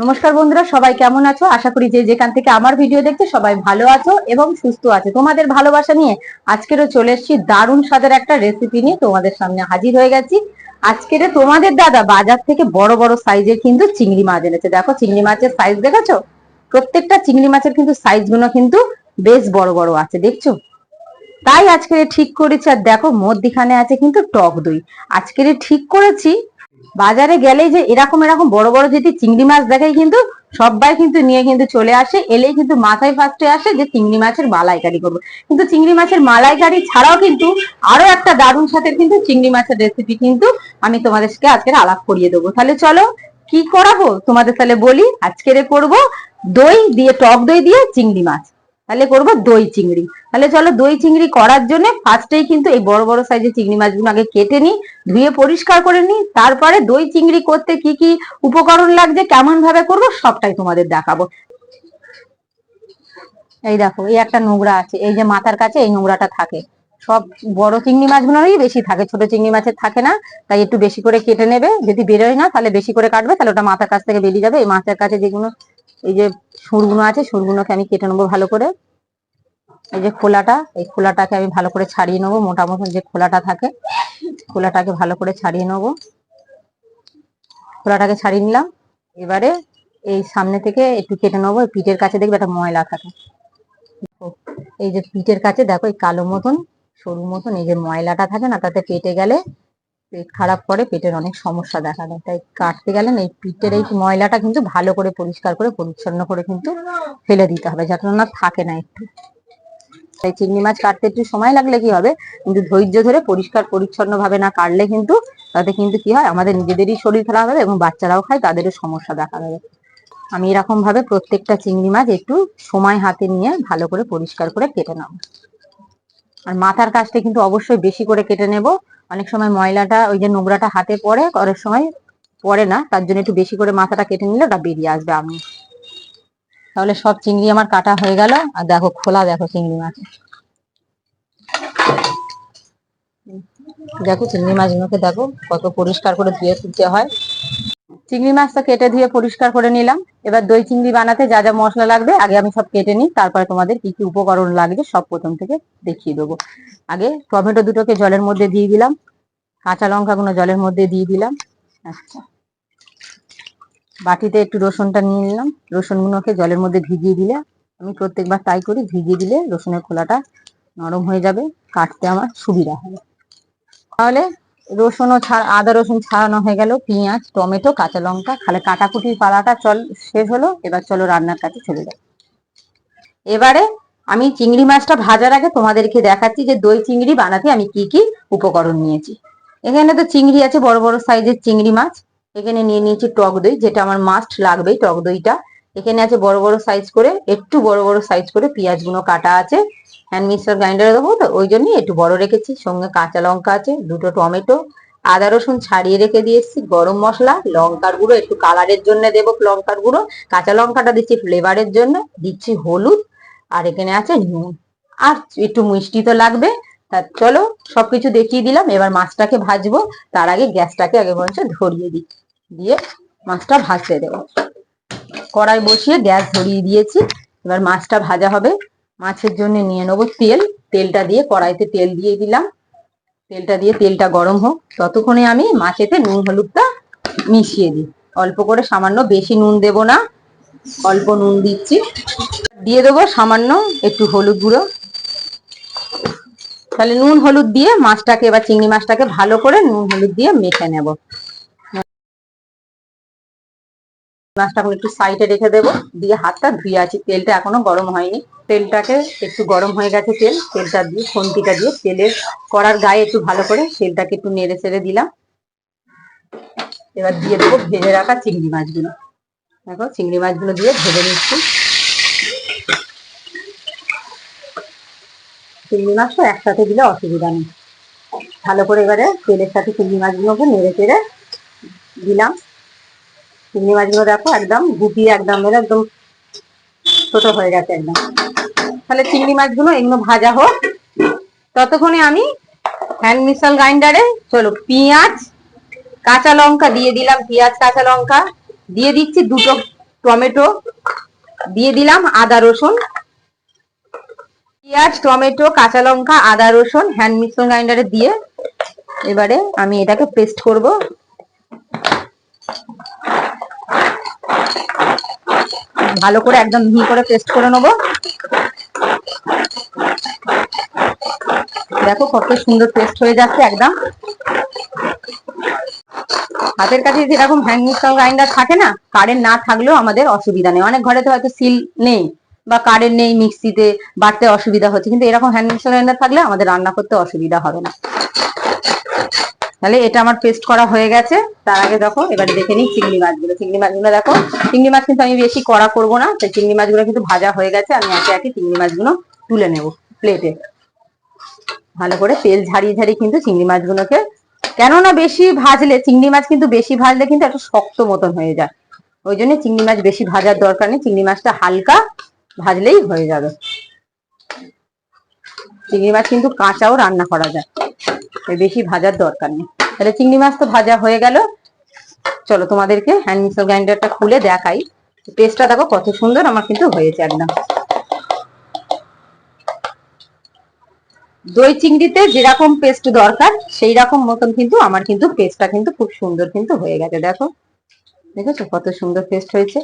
নমস্কার বন্ধুরা, সবাই কেমন আছো? আশা করি যে যেখান থেকে আমার ভিডিও দেখতে সবাই ভালো আছো এবং সুস্থ আছো। তোমাদের ভালোবাসা নিয়ে আজকেরও চলে এসেছি দারুণ স্বাদের একটা রেসিপি নিয়ে তোমাদের সামনে হাজির হয়ে গেছি। আজকের তোমাদের দাদা বাজার থেকে বড় বড় সাইজের কিন্তু চিংড়ি মাছ এনেছে। দেখো, চিংড়ি মাছের সাইজ দেখেছ? প্রত্যেকটা চিংড়ি মাছের কিন্তু সাইজগুলো কিন্তু বেশ বড় বড় আছে, দেখছ? তাই আজকে ঠিক করেছি। আর দেখো, মধ্যিখানে আছে কিন্তু টক দই। আজকের ঠিক করেছি বাজারে গেলেই যে এরকম এরকম বড় বড় যদি চিংড়ি মাছ দেখাই কিন্তু সবাই কিন্তু নিয়ে কিন্তু চলে আসে, এলেই কিন্তু মাথায় ফার্স্টে আসে যে চিংড়ি মাছের মালাইকারি করব। কিন্তু চিংড়ি মাছের মালাইকারি ছাড়াও কিন্তু আরও একটা দারুণ সাথে কিন্তু চিংড়ি মাছের রেসিপি কিন্তু আমি তোমাদেরকে আজকের আলাপ করিয়ে দেবো। তাহলে চলো, কি করাবো? তোমাদের তাহলে বলি, আজকের করব দই দিয়ে, টক দই দিয়ে চিংড়ি মাছ। তাহলে করব দই চিংড়ি। তাহলে চলো দই চিংড়ি করার জন্য ফার্স্টেই কিন্তু এই বড় বড় সাইজের চিংড়ি মাছগুলো আগে কেটে নিই, ধুয়ে পরিষ্কার করে নিই, তারপরে দই চিংড়ি করতে কি কি উপকরণ লাগছে কেমন ভাবে করব সবটাই তোমাদের দেখাবো। এই দেখো, এই একটা নোংরা আছে, এই যে মাথার কাছে এই নোংরাটা থাকে। সব বড় চিংড়ি মাছগুলোরই বেশি থাকে, ছোট চিংড়ি মাছের থাকে না, তাই একটু বেশি করে কেটে নেবে, যদি বেরোয় না, তাহলে বেশি করে কাটবে, তাহলে ওটা মাথার কাছ থেকে বেরিয়ে যাবে, এই মাছের কাছে যেগুলো, এই যে সুরগুলো আছে সুরগুলোকে আমি কেটে নেব ভালো করে। এই যে খোলাটা, এই খোলাটাকে আমি ভালো করে ছাড়িয়ে নেব। মোটা মতন যে খোলাটা থাকে, খোলাটাকে ভালো করে ছাড়িয়ে নেব। খোলাটাকে ছাড়িয়ে নিলাম। এবারে এই সামনে থেকে একটু কেটে নেব। পিঠের কাছে দেখবে একটা ময়লা থাকে। এই যে পিঠের কাছে দেখো, এই কালো মতন, সরু মতন এই যে ময়লাটা থাকে না, তাতে পেটে গেলে পেট খারাপ করে, পেটের অনেক সমস্যা দেখা দেয়। তাই কাটতে গেলে এই পিঠের এই ময়লাটা কিন্তু ভালো করে পরিষ্কার করে, পরিচ্ছন্ন করে কিন্তু ফেলে দিতে হবে, যাতে না থাকে না একটু। তাই চিংড়ি মাছ কাটতে একটু সময় লাগলে কি হবে? কিন্তু ধৈর্য ধরে, পরিষ্কার পরিচ্ছন্ন ভাবে না কাটলে কিন্তু তাতে কিন্তু কি হয়? আমাদের নিজেদেরই শরীর খারাপ হবে এবং বাচ্চারাও খায়, তাদেরও সমস্যা দেখা দেবে। আমি এরকম ভাবে প্রত্যেকটা চিংড়ি মাছ একটু সময় হাতে নিয়ে ভালো করে পরিষ্কার করে কেটে নেব। আর মাথার কাজটা কিন্তু অবশ্যই বেশি করে কেটে নেব। অনেক সময় ময়লাটা, ওই যে নোংরাটা হাতে পড়ে, অনেক সময় পড়ে না, তার জন্য একটু বেশি করে মাথাটা কেটে নিলে ওটা বেরিয়ে আসবে আমি তাহলে সব চিংড়ি আমার কাটা হয়ে গেল। আর দেখো, খোলা দেখো চিংড়ি মাছ। দেখো চিংড়ি মাছগুলোকে দেখো, কত পরিষ্কার করে ধুয়ে তুলতে হয়। চিংড়ি মাছটা কেটে ধুয়ে পরিষ্কার করে নিলাম। এবার দই চিংড়ি বানাতে যা যা মশলা লাগবে, আগে আমি সব কেটে নিই। তারপরে তোমাদের কি কি উপকরণ লাগবে, সব প্রথম থেকে দেখিয়ে দেবো। আগে টমেটো দুটোকে জলের মধ্যে দিয়ে দিলাম। কাঁচা লঙ্কা লঙ্কাগুলো জলের মধ্যে দিয়ে দিলাম। আচ্ছা। বাটিতে একটু রসুনটা নিয়ে নিলাম। রসুনগুলোকে জলের মধ্যে ভিজিয়ে দিলে, আমি প্রত্যেকবার তাই করি, ভিজিয়ে দিলে রসুনের খোলাটা নরম হয়ে যাবে, কাটতে আমার সুবিধা হবে তাহলে রসুনও ছাড়া, আদা রসুন ছাড়ানো হয়ে গেল, পেঁয়াজ, টমেটো, কাঁচা লঙ্কা, খালে কাটাকুটির পালাটা চল, শেষ হলো, এবার চলো রান্নার কাছে চলে যাই। এবারে আমি চিংড়ি মাছটা ভাজার আগে তোমাদেরকে দেখাচ্ছি যে দই চিংড়ি বানাতে আমি কি কি উপকরণ নিয়েছি। এখানে তো চিংড়ি আছে, বড় বড় সাইজের চিংড়ি মাছ। এখানে নিয়ে নিয়েছি টক দই, যেটা আমার মাস্ট লাগবেই টক দইটা। এখানে আছে বড় বড় সাইজ করে, একটু বড় বড় সাইজ করে পেঁয়াজগুলো কাটা আছে। হ্যান্ড মিক্সার গ্রাইন্ডারে দেবো তো, ওই জন্যই একটু বড় রেখেছি। সঙ্গে কাঁচা লঙ্কা আছে, দুটো টমেটো, আদা রসুন ছাড়িয়ে রেখে দিয়েছি, গরম মশলা, লঙ্কার গুঁড়ো, একটু কালারের জন্য দেবো লঙ্কার গুঁড়ো। কাঁচা লঙ্কাটা দিচ্ছি ফ্লেভারের জন্য, দিচ্ছি হলুদ, আর এখানে আছে নুন। আর একটু মিষ্টি তো লাগবে তা চলো সবকিছু দেখিয়ে দিলাম, এবার মাছটাকে ভাজবো। তার আগে গ্যাসটাকে আগে বরঞ্চ ধরিয়ে দিই। দিয়ে মাছটা ভাজতে দেবো। কড়াই বসিয়ে গ্যাস ধরিয়ে দিয়েছি। এবার মাছটা ভাজা হবে। মাছের জন্য নিয়ে নেব তেল। তেলটা দিয়ে কড়াইতে তেল দিয়ে দিলাম। তেলটা দিয়ে তেলটা গরম হোক। ততক্ষণে আমি মাছেতে নুন, হলুদটা মিশিয়ে দিই। অল্প করে সামান্য বেশি নুন দেব না। অল্প নুন দিচ্ছি। দিয়ে দেবো সামান্য একটু হলুদ গুঁড়ো। তাহলে নুন হলুদ দিয়ে মাছটাকে এবার চিংড়ি মাছটাকে ভালো করে নুন হলুদ দিয়ে মেখে নেব। মাছটা একটু সাইডে রেখে দেবো। দিয়ে হাতটা ধুয়ে আছি। তেলটা এখনও গরম হয়নি। তেলটাকে একটু গরম হয়ে গেছে তেল। তেলটা দিয়ে খন্তিটা দিয়ে তেলের কড়ার গায়ে একটু ভালো করে তেলটাকে একটু নেড়ে চেড়ে দিলাম। এবার দিয়ে দেবো ভেজে রাখা চিংড়ি মাছগুলো। দেখো, চিংড়ি মাছগুলো দিয়ে ভেজে নিচ্ছি। চিংড়ি মাছটা একসাথে দিলে অসুবিধা নেই। ভালো করে এবারে তেলের সাথে চিংড়ি মাছগুলোকে নেড়ে চেড়ে দিলাম। চিংড়ি মাছগুলো দেখো একদম গুটিয়ে একদম একদম ছোট হয়ে গেছে একদম। তাহলে চিংড়ি মাছগুলো এগুলো ভাজা হোক। ততক্ষণে আমি হ্যান্ড মিক্সার গ্রাইন্ডারে চলো পেঁয়াজ, কাঁচা লঙ্কা দিয়ে দিলাম, পেঁয়াজ, কাঁচা লঙ্কা। দিয়ে দিচ্ছি দুটো টমেটো। দিয়ে দিলাম আদা রসুন। পেঁয়াজ, টমেটো, কাঁচা লঙ্কা, আদা রসুন হ্যান্ড মিক্সার গ্রাইন্ডারে দিয়ে এবারে আমি এটাকে পেস্ট করব। ভালো করে একদম মিহি করে পেস্ট করে নেব। দেখো কত সুন্দর পেস্ট হয়ে যাচ্ছে একদম। হাতের কাছে যেরকম হ্যান্ড মিক্সার গ্রাইন্ডার থাকে না কারেন্ট না থাকলেও আমাদের অসুবিধা নেই। অনেক ঘরে তো হয়তো সিল নেই। বা কারেন্ট নেই, মিক্সিতে বাটতে অসুবিধা হচ্ছে। কিন্তু এরকম হ্যান্ড মিক্সার গ্রাইন্ডার থাকলে আমাদের রান্না করতে অসুবিধা হবে না। তাহলে এটা আমার পেস্ট করা হয়ে গেছে। তার আগে দেখো, এবারে দেখে নিই চিংড়ি মাছগুলো। চিংড়ি মাছগুলো দেখো, চিংড়ি মাছ কিন্তু আমি বেশি কড়া করব না। তাই চিংড়ি মাছগুলো কিন্তু ভাজা হয়ে গেছে। আমি একে একে চিংড়ি মাছগুলো তুলে নেব প্লেটে ভালো করে তেল ঝাড়িয়ে ঝাড়িয়ে কিন্তু চিংড়ি মাছগুলোকে। কেননা বেশি ভাজলে, চিংড়ি মাছ কিন্তু বেশি ভাজলে কিন্তু একটা শক্ত মতন হয়ে যায়। ওই জন্য চিংড়ি মাছ বেশি ভাজার দরকার নেই। চিংড়ি মাছটা হালকা ভাজলেই হয়ে যাবে। চিংড়ি মাছ কিন্তু কাঁচাও রান্না করা যায়। বেশি ভাজার দরকার নেই। তাহলে চিংড়ি মাছ তো ভাজা হয়ে গেল। চলো তোমাদেরকে হ্যান্ড মিক্সার গ্রাইন্ডারটা খুলে দেখাই। পেস্টটা দেখো কত সুন্দর, আমার কিন্তু হয়েছে একদম। দই চিংড়িতে যেরকম পেস্ট দরকার সেই রকম মতন কিন্তু আমার কিন্তু পেস্টটা কিন্তু খুব সুন্দর কিন্তু হয়ে গেছে। দেখো, দেখেছ কত সুন্দর পেস্ট হয়েছে।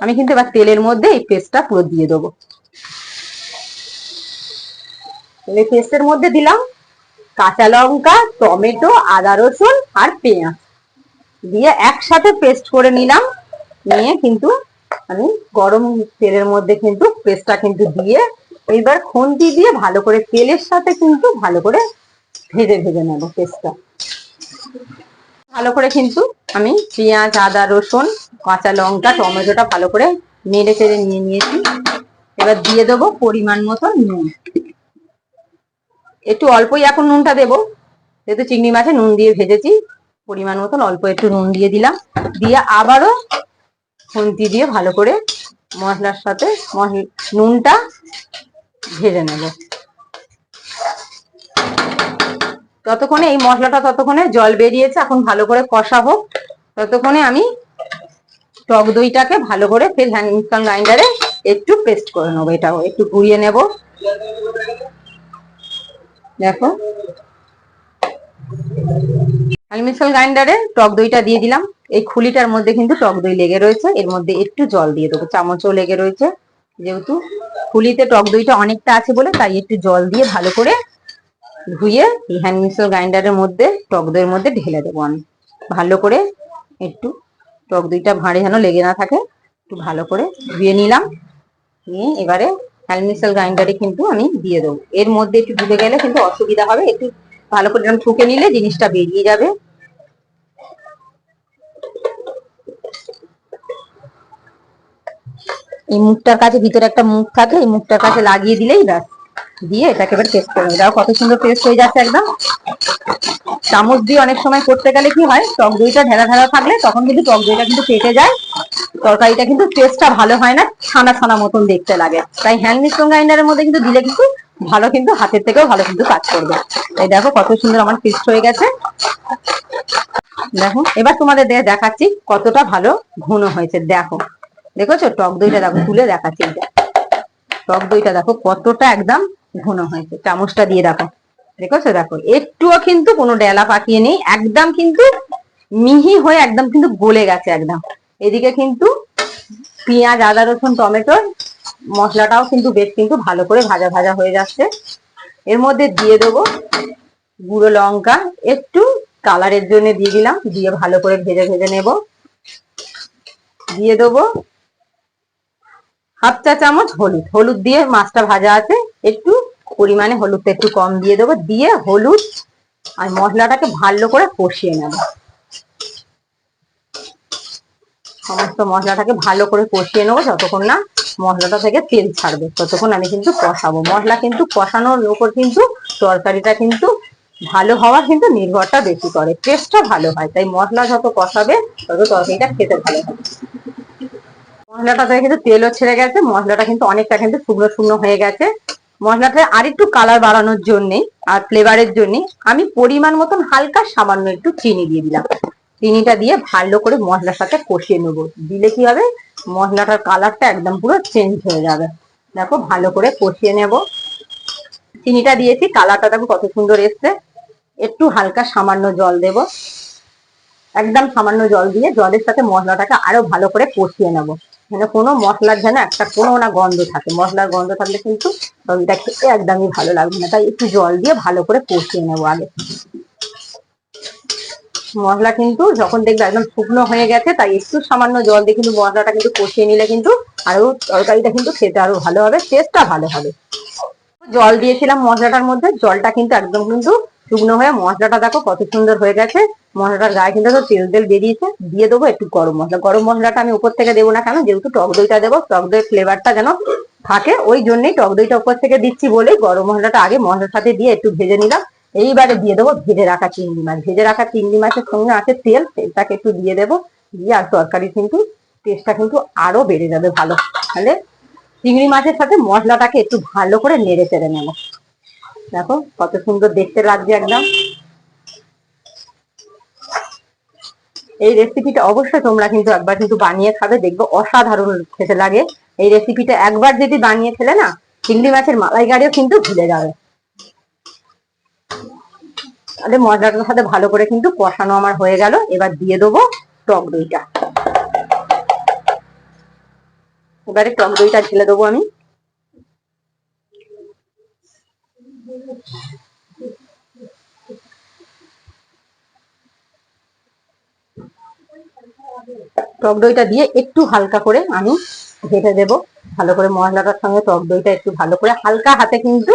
আমি কিন্তু এবার তেলের মধ্যে এই পেস্টটা পুরো দিয়ে দেবো। এই পেস্টের মধ্যে দিলাম কাঁচা লঙ্কা, টমেটো, আদা রসুন আর পেঁয়াজ। দিয়ে একসাথে পেস্ট করে নিলাম। নিয়ে কিন্তু আমি গরম তেলের মধ্যে কিন্তু পেস্টটা কিন্তু দিয়ে এইবার খুন্তি দিয়ে ভালো করে তেলের সাথে কিন্তু ভালো করে ভেজে ভেজে নেব পেস্টটা ভালো করে কিন্তু আমি পেঁয়াজ, আদা, রসুন, কাঁচা লঙ্কা, টমেটোটা ভালো করে নেড়ে চেড়ে নিয়ে নিয়েছি। এবার দিয়ে দেবো পরিমাণ মতো নুন। একটু অল্পই এখন নুনটা দেবো। যেহেতু চিংড়ি মাছে নুন দিয়ে ভেজেছি, পরিমাণ মতন অল্প একটু নুন দিয়ে দিলাম। দিয়ে আবারও খুন্তি দিয়ে ভালো করে মশলার সাথে নুনটা ভেজে নেব। ততক্ষণে এই মশলাটা ততক্ষণে জল বেরিয়েছে, এখন ভালো করে কষা হোক ততক্ষণে আমি টক দইটাকে ভালো করে ফের হ্যান্ড মিক্সার গ্রাইন্ডারে একটু পেস্ট করে নেব। এটাও একটু ঘুরিয়ে নেব। দেখো। হ্যান্ড মিক্সার গ্রাইন্ডারে টক দইটা দিয়ে দিলাম। এই খুলিটার মধ্যে কিন্তু টক দই লেগে রয়েছে। এর মধ্যে একটু জল দিয়ে দেবো। চামচও লেগে রয়েছে। যেহেতু খুলিতে টক দইটা অনেকটা আছে বলে, তাই একটু জল দিয়ে ভালো করে ধুয়ে এই হ্যান্ড মিক্সার গ্রাইন্ডারের মধ্যে, টক দইয়ের মধ্যে ঢেলে দেবো আমি। ভালো করে একটু টক দইটা ভাঁড়ে যেন লেগে না থাকে, একটু ভালো করে ধুয়ে নিলাম। নিয়ে এবারে হ্যান্ড মিক্সার গ্রাইন্ডারে কিন্তু আমি দিয়ে দেবো। এর মধ্যে একটু ডুবে গেলে কিন্তু অসুবিধা হবে, একটু ভালো করে এরকম ঠুকে নিলে জিনিসটা বেরিয়ে যাবে। এই মুখটার কাছে ভিতরে একটা মুখ থাকে, এই মুখটার কাছে লাগিয়ে দিলেই ব্যাস। দিয়ে এটাকে এবার পেস্ট করে দাও, কত সুন্দর পেস্ট হয়ে যাচ্ছে একদম। চামচ দিয়ে অনেক সময় করতে গেলে কি হয়, টক দইটা ঢেলা ঢেলা থাকলে তখন কিন্তু টক দইটা কিন্তু পেটে যায়। তরকারিটা কিন্তু টেস্টটা ভালো হয় না, ছানা ছানা মতন দেখতে লাগে। তাই হ্যান্ড মিক্সিং গ্রাইন্ডারের মধ্যে কিন্তু দিলে কিন্তু ভালো কিন্তু হাতের থেকেও ভালো কিন্তু কাজ করবে। এই দেখো কত সুন্দর আমার পেস্ট হয়ে গেছে। দেখো, এবার তোমাদের দেখাচ্ছি কতটা ভালো ঘন হয়েছে। দেখো, দেখেছ? টক দইটা দেখো, তুলে দেখাচ্ছি। টক দইটা দেখো কতটা একদম ঘন হয়েছে চামচটা দিয়ে দেখো দেখেছ দেখো, একটুও কিন্তু কোনো ডেলা পাকিয়ে নেই, একদম কিন্তু মিহি হয়ে একদম কিন্তু গলে গেছে একদম। এদিকে কিন্তু পেঁয়াজ, আদা, রসুন টমেটোর মশলাটাও কিন্তু বেশ কিন্তু ভালো করে ভাজা ভাজা হয়ে যাচ্ছে। এর মধ্যে দিয়ে দেবো গুঁড়ো লঙ্কা, একটু কালারের জন্য দিয়ে দিলাম, দিয়ে ভালো করে ভেজে ভেজে নেব। দিয়ে দেবো হাফ চা চামচ হলুদ। হলুদ দিয়ে মাছটা ভাজা আছে। একটু পরিমাণে হলুদটা একটু কম দিয়ে দেবো। দিয়ে হলুদ আর মশলাটাকে ভালো করে কষিয়ে নেব। সমস্ত মশলাটাকে ভালো করে কষিয়ে নেব যতক্ষণ না মশলাটা থেকে তেল ছাড়বে। ততক্ষণ আমি কিন্তু কষাবো। মশলা কিন্তু কষানোর উপর কিন্তু তরকারিটা কিন্তু ভালো হওয়ার কিন্তু নির্ভরটা বেশি করে। টেস্টটা ভালো হয়। তাই মশলা যত কষাবে, তত তরকারিটা খেতে ভালো হবে। মশলাটা থেকে কিন্তু তেলও ছেড়ে গেছে, মশলাটা কিন্তু অনেকটা কিন্তু শুকনো শুকনো হয়ে গেছে। মশলাটা আর একটু কালার বাড়ানোর জন্য আর ফ্লেভারের জন্য আমি পরিমাণ মতন হালকা সামান্য একটু চিনি দিয়ে দিলাম। চিনিটা দিয়ে ভালো করে মশলার সাথে কষিয়ে নেব। দিলে কি হবে? মশলাটার কালারটা একদম পুরো চেঞ্জ হয়ে যাবে। দেখো, ভালো করে কষিয়ে নেব। চিনিটা দিয়েছি কালারটা দেখো কত সুন্দর এসছে। একটু হালকা সামান্য জল দেব। একদম সামান্য জল দিয়ে জলের সাথে মশলাটাকে আরও ভালো করে কষিয়ে নেব। মানে কোনো মশলার যেন একটা কোনো না গন্ধ থাকে। মশলার গন্ধ থাকলে কিন্তু সবজিটা খেতে একদমই ভালো লাগবে না। তাই একটু জল দিয়ে ভালো করে কষিয়ে নেব আগে। মশলা কিন্তু যখন দেখবে একদম শুকনো হয়ে গেছে, তাই একটু সামান্য জল দিয়ে কিন্তু মশলাটা কিন্তু কষিয়ে নিলে কিন্তু আরও তরকারিটা কিন্তু খেতে আরও ভালো হবে টেস্টটা ভালো হবে। জল দিয়েছিলাম মশলাটার মধ্যে, জলটা কিন্তু একদম কিন্তু শুকনো হয়ে মশলাটা দেখো কত সুন্দর হয়ে গেছে। মশলাটার গায়ে কিন্তু তো তেল তেল বেরিয়েছে। দিয়ে দেবো একটু গরম মশলা। গরম মশলাটা আমি উপর থেকে দেবো না কেন? যেহেতু টক দইটা দেবো, টক দইয়ের ফ্লেভারটা যেন থাকে, ওই জন্যই টক দইটা উপর থেকে দিচ্ছি বলেই গরম মশলাটা আগে মশলার সাথে দিয়ে একটু ভেজে নিলাম। এইবারে দিয়ে দেবো ভেজে রাখা চিংড়ি মাছ। ভেজে রাখা চিংড়ি মাছের সঙ্গে আছে তেল, তেলটাকে একটু দিয়ে দেবো। দিয়ে আর তরকারি কিন্তু টেস্টটা কিন্তু আরও বেড়ে যাবে ভালো। তাহলে চিংড়ি মাছের সাথে মশলাটাকে একটু ভালো করে নেড়ে চেড়ে নেব। দেখো, কত সুন্দর দেখতে লাগছে একদম। এই রেসিপিটা অবশ্যই তোমরা কিন্তু একবার কিন্তু বানিয়ে খাবে, দেখবে অসাধারণ খেতে লাগে। এই রেসিপিটা একবার যদি বানিয়ে খেলে না, চিংড়ি মাছের মালাইকারিও কিন্তু ভুলে যাবে। তাহলে মশলাটার সাথে ভালো করে কিন্তু কষানো আমার হয়ে গেল। এবার দিয়ে দেবো টক দইটা। এবারে টক দইটা ঢেলে দেবো আমি। টক দইটা দিয়ে একটু হালকা করে আমি ঘেটে দেব। ভালো করে মশলাটার সঙ্গে টক দইটা একটু ভালো করে হালকা হাতে কিন্তু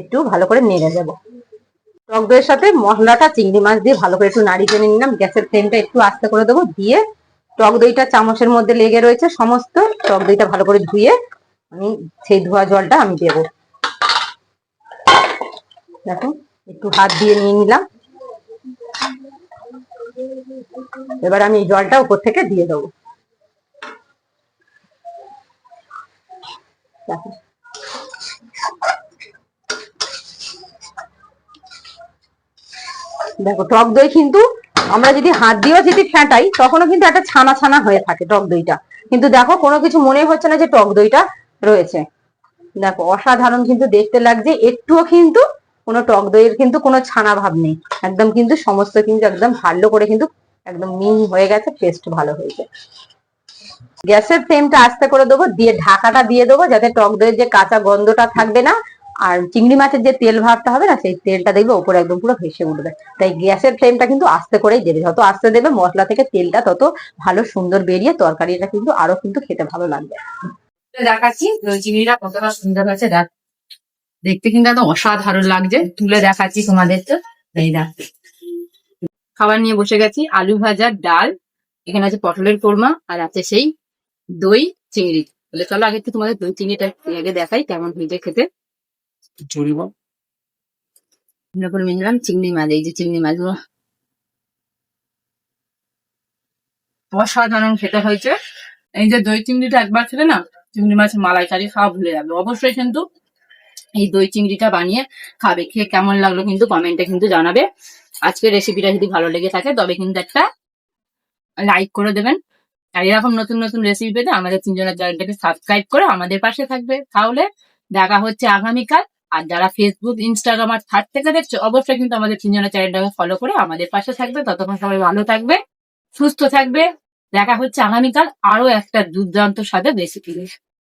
একটু ভালো করে নেড়ে দেব। টক দইয়ের সাথে মশলাটা চিংড়ি মাছ দিয়ে ভালো করে একটু নাড়ি টেনে নিলাম। গ্যাসের ফ্লেমটা একটু আস্তে করে দেবো দিয়ে টক দইটা চামচের মধ্যে লেগে রয়েছে সমস্ত। টক দইটা ভালো করে ধুয়ে আমি সেই ধোয়া জলটা আমি দেবো। দেখো, একটু হাত দিয়ে নিয়ে নিলাম। এবার আমি এই জলটা উপর থেকে দিয়ে দেবো। দেখো। দেখো, টক দই কিন্তু আমরা যদি হাত দিয়েও যদি ফেটাই, তখনও কিন্তু একটা ছানা ছানা হয়ে থাকে টক দইটা। কিন্তু দেখো, কোনো কিছু মনে হচ্ছে না যে টক দইটা রয়েছে। দেখো, অসাধারণ কিন্তু দেখতে লাগছে। একটুও কিন্তু কোনো টক দইয়ের কিন্তু কোনো ছানা ভাব নেই। একদম কিন্তু সমস্ত কিন্তু একদম ভালো করে কিন্তু একদম মিহি হয়ে গেছে টেস্ট ভালো হয়েছে গ্যাসের ফ্লেমটা আস্তে করে দেবো, দিয়ে ঢাকাটা দিয়ে দেবো, যাতে টক দইয়ের যে কাঁচা গন্ধটা থাকবে না, আর চিংড়ি মাছের যে তেল ভাবটা হবে না, সেই তেলটা দেখবে ওপরে একদম পুরো ভেসে উঠবে। তাই গ্যাসের ফ্লেমটা কিন্তু আস্তে করেই দেবে। যত আস্তে দেবে মশলা থেকে তেলটা, তত ভালো সুন্দর বেরিয়ে তরকারিটা কিন্তু আরও কিন্তু খেতে ভালো লাগবে। দেখাচ্ছি, চিংড়িটা কতটা সুন্দর হয়েছে, দেখ। দেখতে কিন্তু একদম অসাধারণ লাগছে। তুলে দেখাচ্ছি তোমাদের তো। এই খাবার নিয়ে বসে গেছি। আলু ভাজা ডাল এখানে আছে পটলের কোরমা আর আছে সেই দই চিংড়ি। বলে চলো আগে একটু তোমাদের দই চিংড়িটা আগে দেখাই কেমন হয়েছে খেতে। উপরে মিশলাম চিংড়ি মাছ এই যে চিংড়ি মাছগুলো অসাধারণ খেতে হয়েছে। এই যে দই চিংড়িটা একবার খেলে না চিংড়ি মাছের মালাইকারি খাওয়া ভুলে যাবে। অবশ্যই কিন্তু এই দই চিংড়িটা বানিয়ে খাবে। খেয়ে কেমন লাগল কিন্তু কমেন্টে কিন্তু জানাবে। আজকের রেসিপিটা যদি ভালো লেগে থাকে, তবে কিন্তু একটা লাইক করে দেবেন। আর এরকম নতুন নতুন রেসিপি পেতে আমাদের তিনজনের চ্যানেলটাকে সাবস্ক্রাইব করে আমাদের পাশে থাকবে। তাহলে দেখা হচ্ছে আগামীকাল। আর যারা ফেসবুক ইনস্টাগ্রাম আর থার্ড থেকে দেখছ, অবশ্যই কিন্তু আমাদের তিনজনের চ্যানেলটাকে ফলো করে আমাদের পাশে থাকবে। ততক্ষণ সবাই ভালো থাকবে, সুস্থ থাকবে। দেখা হচ্ছে আগামীকাল আরও একটা দুর্দান্ত স্বাদের রেসিপি